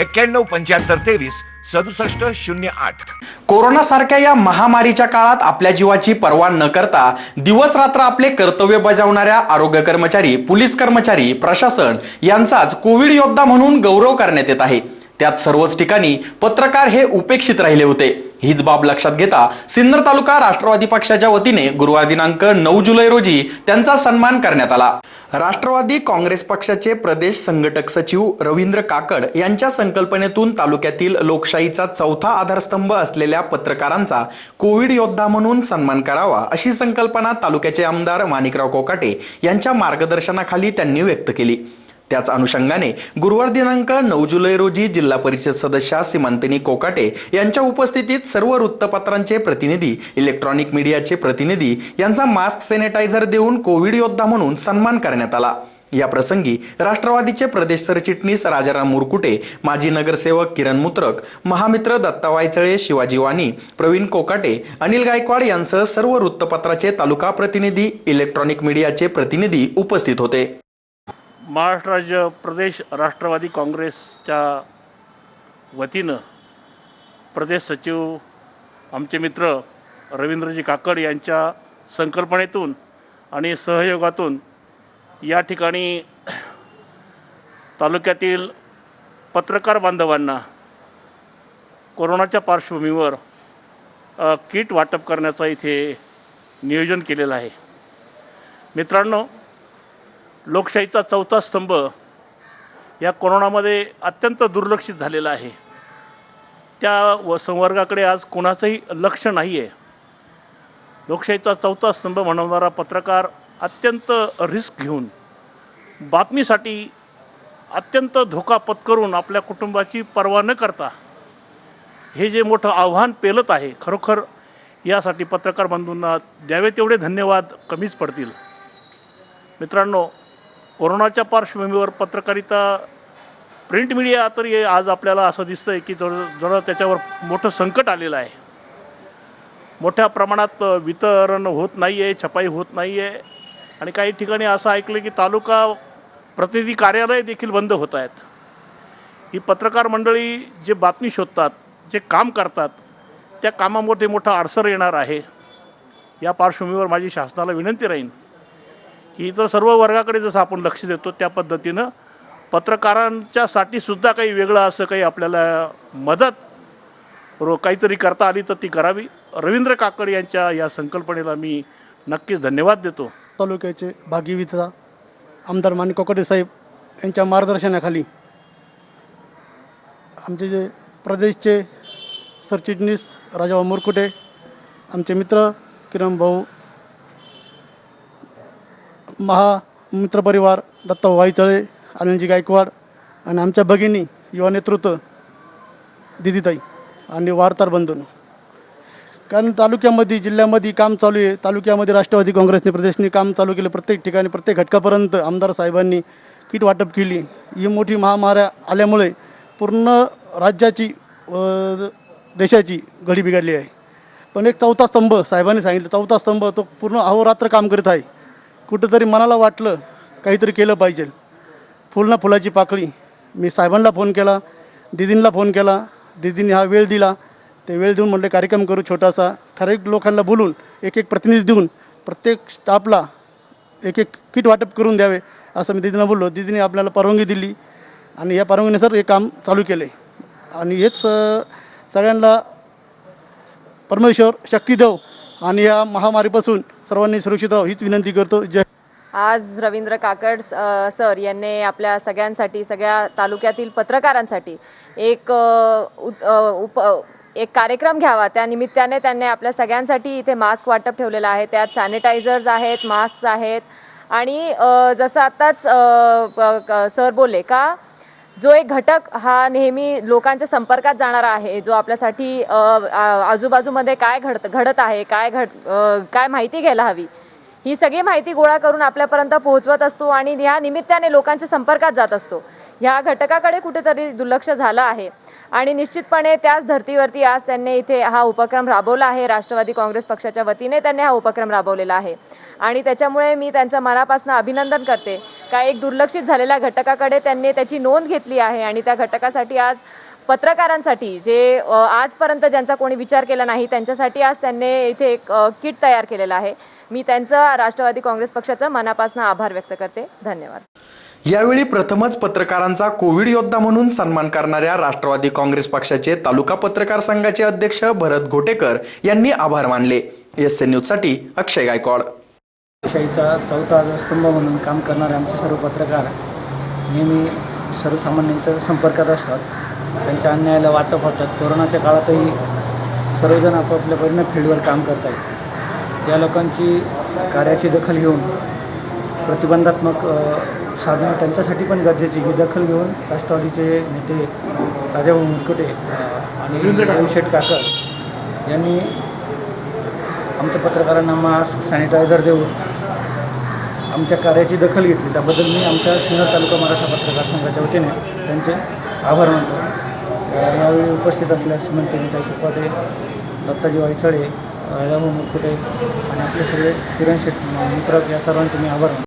एक्क्याण्णव पंच्याहत्तर तेवीस सदुसष्ट शून्य आठ. कोरोना सारख्या या महामारीच्या काळात आपल्या जीवाची पर्वा न करता दिवस रात्र आपले कर्तव्य बजावणाऱ्या आरोग्य कर्मचारी पोलीस कर्मचारी प्रशासन यांचाच कोविड योद्धा म्हणून गौरव करण्यात येत आहे. त्यात सर्वच ठिकाणी पत्रकार हे उपेक्षित राहिले होते. हीच बाब लक्षात घेता सिन्नर तालुका राष्ट्रवादी पक्षाच्या वतीने गुरुवार दिनांक नऊ जुलै रोजी त्यांचा सन्मान करण्यात आला. राष्ट्रवादी काँग्रेस पक्षाचे प्रदेश संघटक सचिव रवींद्र काकड यांच्या संकल्पनेतून तालुक्यातील लोकशाहीचा चौथा आधारस्तंभ असलेल्या पत्रकारांचा कोविड योद्धा म्हणून सन्मान करावा अशी संकल्पना तालुक्याचे आमदार माणिकराव कोकाटे यांच्या मार्गदर्शनाखाली त्यांनी व्यक्त केली. त्याच अनुषंगाने गुरुवार दिनांक नऊ जुलै रोजी जिल्हा परिषद सदस्या सीमांतनी कोकाटे यांच्या उपस्थितीत सर्व वृत्तपत्रांचे प्रतिनिधी इलेक्ट्रॉनिक मीडियाचे प्रतिनिधी यांचा मास्क सॅनिटायझर देऊन कोविड योद्धा म्हणून सन्मान करण्यात आला. या प्रसंगी राष्ट्रवादीचे प्रदेश सरचिटणीस राजाराम मुरकुटे माजी नगरसेवक किरण मुत्रक महामित्र दत्ता वायचळे शिवाजी वाणी प्रवीण कोकाटे अनिल गायकवाड यांसह सर्व वृत्तपत्राचे तालुका प्रतिनिधी इलेक्ट्रॉनिक मीडियाचे प्रतिनिधी उपस्थित होते. महाराष्ट्र राज्य प्रदेश राष्ट्रवादी काँग्रेसच्या वतीनं प्रदेश सचिव आमचे मित्र रवींद्रजी काकड यांच्या संकल्पनेतून आणि सहयोगातून या ठिकाणी तालुक्यातील पत्रकार बांधवांना कोरोनाच्या पार्श्वभूमीवर किट वाटप करण्याचं इथे नियोजन केलेलं आहे. मित्रांनो लोकशाहीचा चौथा स्तंभ या कोरोनामध्ये अत्यंत दुर्लक्षित झालेला आहे. त्या व संवर्गाकडे आज कोणाचंही लक्ष नाही आहे लोकशाहीचा चौथा स्तंभ म्हणवणारा पत्रकार अत्यंत रिस्क घेऊन बातमीसाठी अत्यंत धोका पत्करून आपल्या कुटुंबाची पर्वा न करता हे जे मोठं आव्हान पेलत आहे खरोखर यासाठी पत्रकार बंधूंना द्यावे तेवढे धन्यवाद कमीच पडतील. मित्रांनो कोरोनाच्या पार्श्वभूमीवर पत्रकारिता प्रिंट मीडिया तरी आज आपल्याला असं दिसतं आहे की जर जरा त्याच्यावर मोठं संकट आलेलं आहे. मोठ्या प्रमाणात वितरण होत नाही आहे छपाई होत नाही आहे आणि काही ठिकाणी असं ऐकलं की तालुका प्रतिनिधी कार्यालय देखील बंद होत आहेत. ही पत्रकार मंडळी जे बातमी शोधतात जे काम करतात त्या कामामध्ये मोठा अडसर येणार आहे. या पार्श्वभूमीवर माझी शासनाला विनंती राहील की इतर सर्व वर्गाकडे जसं आपण लक्ष देतो त्या पद्धतीनं पत्रकारांच्यासाठी सुद्धा काही वेगळं असं काही आपल्याला मदत रो काहीतरी करता आली तर ती करावी. रवींद्र काकड यांच्या या संकल्पनेला मी नक्कीच धन्यवाद देतो. तालुक्याचे भागीविता आमदार माने कोकडे साहेब यांच्या मार्गदर्शनाखाली आमचे जे प्रदेशचे सरचिटणीस राजाभाऊ मुरकुटे आमचे मित्र किरण भाऊ महा मित्रपरिवार दत्ता वाईचळे अनिलजी गायकवाड आणि आमच्या भगिनी युवा नेतृत्व दिदीताई आणि वार्ताहर बंधून कारण तालुक्यामध्ये जिल्ह्यामध्ये काम चालू आहे. तालुक्यामध्ये राष्ट्रवादी काँग्रेसने प्रदेशने काम चालू केलं. प्रत्येक ठिकाणी प्रत्येक घटकापर्यंत आमदार साहेबांनी किट वाटप केली. ही मोठी महामाऱ्या आल्यामुळे पूर्ण राज्याची व देशाची घडी बिघडली आहे. पण एक चौथा स्तंभ साहेबांनी सांगितलं. चौथा स्तंभ तो पूर्ण अहोरात्र काम करत आहे. कुठंतरी मनाला वाटलं काहीतरी केलं पाहिजे. फुल ना फुलाची पाकळी. मी साहेबांना फोन केला दिदींना फोन केला दिदींनी हा वेळ दिला. ते वेळ देऊन म्हटले कार्यक्रम करू छोटासा. ठराविक लोकांना बोलून एक एक प्रतिनिधी देऊन प्रत्येक स्टाफला एक एक किट वाटप करून द्यावे असं मी दिदींना बोललो. दिदीने आपल्याला परवानगी दिली आणि या परवानगीनुसार हे काम चालू केले. आणि हेच सगळ्यांना परमेश्वर शक्ती देव. आणि या महामारीपासून सर्वांनी सुरक्षित राहू हीच विनंती करतो. जय आज रवींद्र काकड सर यांनी आपल्या सगळ्यांसाठी सगळ्या तालुक्यातील पत्रकारांसाठी एक उत- उप एक कार्यक्रम घ्यावा. त्या निमित्ताने त्यांनी आपल्या सगळ्यांसाठी इथे मास्क वाटप ठेवलेलं आहे. त्यात सॅनिटायझर्स आहेत मास्क आहेत. आणि जसं आत्ताच सर बोलले का जो एक घटक हा नेहमी लोकांच्या संपर्कात जाणारा आहे जो आपल्यासाठी आजूबाजूमध्ये काय घडत घडत आहे काय घड काय माहिती घ्यायला हवी ही सगळी माहिती गोळा करून आपल्यापर्यंत पोहोचवत असतो आणि या निमित्ताने लोकांच्या संपर्कात जात असतो. ह्या घटकाकडे कुठेतरी दुर्लक्ष झालं आहे. आणि निश्चितपणे त्याच धर्तीवरती आज त्यांनी इथे हा उपक्रम राबवला आहे. राष्ट्रवादी काँग्रेस पक्षाच्या वतीने त्यांनी हा उपक्रम राबवलेला आहे. आणि त्याच्यामुळे मी त्यांचं मनापासून अभिनंदन करते. का एक दुर्लक्षित झालेल्या घटकाकडे त्यांनी त्याची नोंद घेतली आहे आणि त्या घटकासाठी आज पत्रकारांसाठी जे आजपर्यंत ज्यांचा कोणी विचार केला नाही त्यांच्यासाठी आज त्यांनी इथे एक किट तयार केलेलं आहे. मी त्यांचं राष्ट्रवादी काँग्रेस पक्षाचं मनापासून आभार व्यक्त करते. धन्यवाद. यावेळी प्रथमच पत्रकारांचा कोविड योद्धा म्हणून सन्मान करणाऱ्या राष्ट्रवादी काँग्रेस पक्षाचे तालुका पत्रकार संघाचे अध्यक्ष भरत घोटेकर यांनी आभार मानले. एस एन न्यूजसाठी अक्षय गायकवाड. लोकशाहीचा चौथा स्तंभ म्हणून काम करणारे आमचे सर्व पत्रकार नेहमी सर्वसामान्यांच्या संपर्कात असतात. त्यांच्या अन्यायाला वाचक होतात. कोरोनाच्या काळातही सर्वजण आपापल्या परीनं फील्डवर काम करत आहेत. या लोकांची कार्याची दखल घेऊन प्रतिबंधात्मक साधनं त्यांच्यासाठी पण गरजेची ही दखल घेऊन राष्ट्रवादीचे नेते राजाभाऊ मुरकुटे अ, आणि रविशेठ काकर यांनी आमच्या पत्रकारांना मास्क सॅनिटायझर देऊन आमच्या कार्याची दखल घेतली. त्याबद्दल मी आमच्या सिन्नर तालुका मराठा पत्रकार संघाच्या वतीने त्यांचे आभार मानतो. यावेळी उपस्थित असलेल्या श्रीमंत नीता चिपाटे दत्ताजी वायसळे राजाभाऊ मुरकुटे आणि आपले सगळे किरण शेठ मित्र या सर्वांचे मी आभार मानतो.